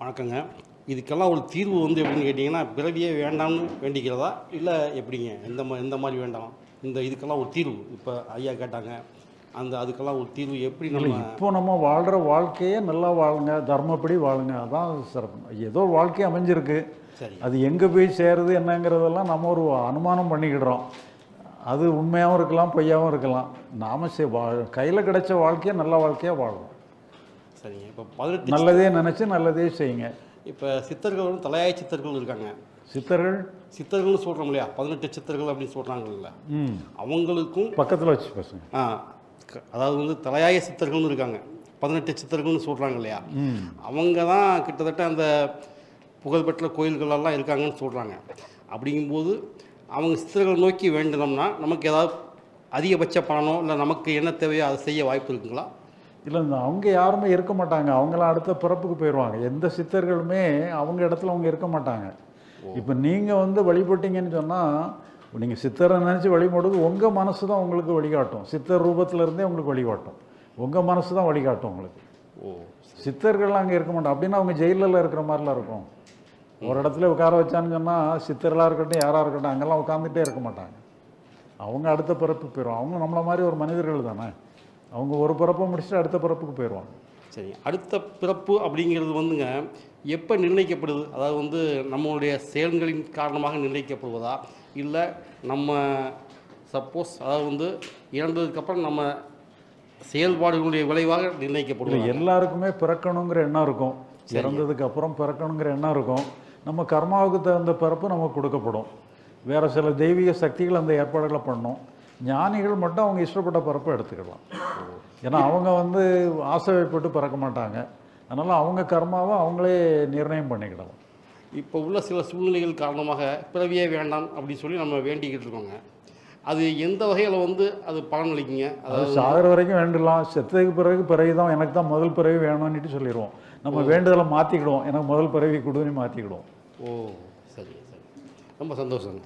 வணக்கங்க. இதுக்கெல்லாம் ஒரு தீர்வு வந்து எப்படின்னு கேட்டிங்கன்னா பிறவியே வேண்டாம்னு வேண்டிக்கிறதா? இல்லை எப்படிங்க? எந்த மா எந்த மாதிரி வேண்டாம்? இந்த இதுக்கெல்லாம் ஒரு தீர்வு. இப்போ ஐயா கேட்டாங்க. அந்த அதுக்கெல்லாம் ஒரு தீர்வு எப்படி நம்ம இப்போ நம்ம வாழ்கிற வாழ்க்கையே நல்லா வாழுங்க தர்மப்படி வாழுங்க. அதான் சிறப்பு. ஏதோ வாழ்க்கை அமைஞ்சிருக்கு. சரி. அது எங்கே போய் சேருது என்னங்கிறதெல்லாம் நம்ம ஒரு அனுமானம் பண்ணிக்கிடுறோம். அது உண்மையாகவும் இருக்கலாம் பொய்யாகவும் இருக்கலாம். நாம் சே வா கையில் கிடைச்ச வாழ்க்கையை நல்ல வாழ்க்கையாக வாழும். சரிங்க. இப்போ பதினெட்டு நல்லதே நினச்சி நல்லதே செய்யுங்க. இப்போ சித்தர்கள் தலையாய சித்தர்கள் இருக்காங்க. சித்தர்கள்? சித்தர்கள்னு சொல்கிறோம் இல்லையா? பதினெட்டு சித்தர்கள் அப்படின்னு சொல்கிறாங்கல்ல ம். அவங்களுக்கும் பக்கத்தில் வச்சு பசங்க. ஆ, அதாவது வந்து தலையாய சித்தர்கள்னு இருக்காங்க. பதினெட்டு சித்தர்கள்னு சொல்கிறாங்க இல்லையா? அவங்க தான் கிட்டத்தட்ட அந்த புகழ்பெற்ற கோயில்களெல்லாம் இருக்காங்கன்னு சொல்கிறாங்க அப்படிங்கும்போது அவங்க சித்தர்கள் நோக்கி வேண்டினோம்னா நமக்கு ஏதாவது அதிகபட்ச பலனோ இல்லை நமக்கு என்ன தேவையோ அதை செய்ய வாய்ப்பு இருக்குங்களா? இல்லை அவங்க யாருமே இருக்க மாட்டாங்க. அவங்களாம் அடுத்த பிறப்புக்கு போயிடுவாங்க எந்த சித்தர்களுமே அவங்க இடத்துல அவங்க இருக்க மாட்டாங்க. இப்போ நீங்கள் வந்து வழிபட்டீங்கன்னு சொன்னால் நீங்கள் சித்தரை நினச்சி வழிபடுறது உங்கள் மனசு தான் உங்களுக்கு வழிகாட்டும். சித்தர் ரூபத்துல இருந்தே உங்களுக்கு வழிகாட்டும். உங்கள் மனசு தான் வழிகாட்டும் உங்களுக்கு. ஓ சித்தர்கள்லாம் அங்கே இருக்க மாட்டாங்க. அப்படின்னா அவங்க ஜெயிலில் இருக்கிற மாதிரிலாம் இருக்கும். ஒரு இடத்துல உட்கார வச்சான்னு சொன்னால் சித்தர்களாக இருக்கட்டும் யாராக இருக்கட்டும் அங்கெல்லாம் உட்காந்துட்டே இருக்க மாட்டாங்க. அவங்க அடுத்த பிறப்பு போயிடும் அவங்க நம்மளை மாதிரி ஒரு மனிதர்கள் தானே? அவங்க ஒரு பிறப்பை முடிச்சுட்டு அடுத்த பிறப்புக்கு போயிடுவாங்க. சரி அடுத்த பிறப்பு அப்படிங்கிறது வந்துங்க எப்போ நிர்ணயிக்கப்படுது? அதாவது வந்து நம்மளுடைய செயல்களின் காரணமாக நிர்ணயிக்கப்படுவதா? இல்லை நம்ம சப்போஸ் அதாவது வந்து இறந்ததுக்கப்புறம் நம்ம செயல்பாடுகளுடைய விளைவாக இல்லை நிர்ணயிக்கப்படுவது எல்லாருக்குமே பிறக்கணுங்கிற எண்ணம் இருக்கும். இறந்ததுக்கு அப்புறம் பிறக்கணுங்கிற எண்ணம் இருக்கும். நம்ம கர்மாவுக்கு தகுந்த பிறப்பு நமக்கு கொடுக்கப்படும். வேறு சில தெய்வீக சக்திகள் அந்த ஏற்பாடுகளை பண்ணும். ஞானிகள் மட்டும் அவங்க இஷ்டப்பட்ட பிறப்பை எடுத்துக்கலாம். ஏன்னா அவங்க வந்து ஆசைப்பட்டு பிறக்க மாட்டாங்க. அதனால் அவங்க கர்மாவை அவங்களே நிர்ணயம் பண்ணிக்கிடலாம். இப்போ உள்ள சில சூழ்நிலைகள் காரணமாக பிறவியே வேண்டாம் அப்படின்னு சொல்லி நம்ம வேண்டிக்கிட்டு இருக்கோங்க. அது எந்த வகையில் வந்து அது பலனளிக்குங்க அது அதாவது சாகிற வரைக்கும் வேண்டலாம் செத்ததுக்கு பிறகு பிறகு தான் எனக்கு தான் முதல் பிறவி வேணும்னுட்டு சொல்லிடுவோம். நம்ம வேண்டுதலை மாற்றிக்கிடுவோம் எனக்கு முதல் பிறவி கொடுன்னு மாற்றிக்கிடுவோம் ஓ சரி சரி. ரொம்ப சந்தோஷம்.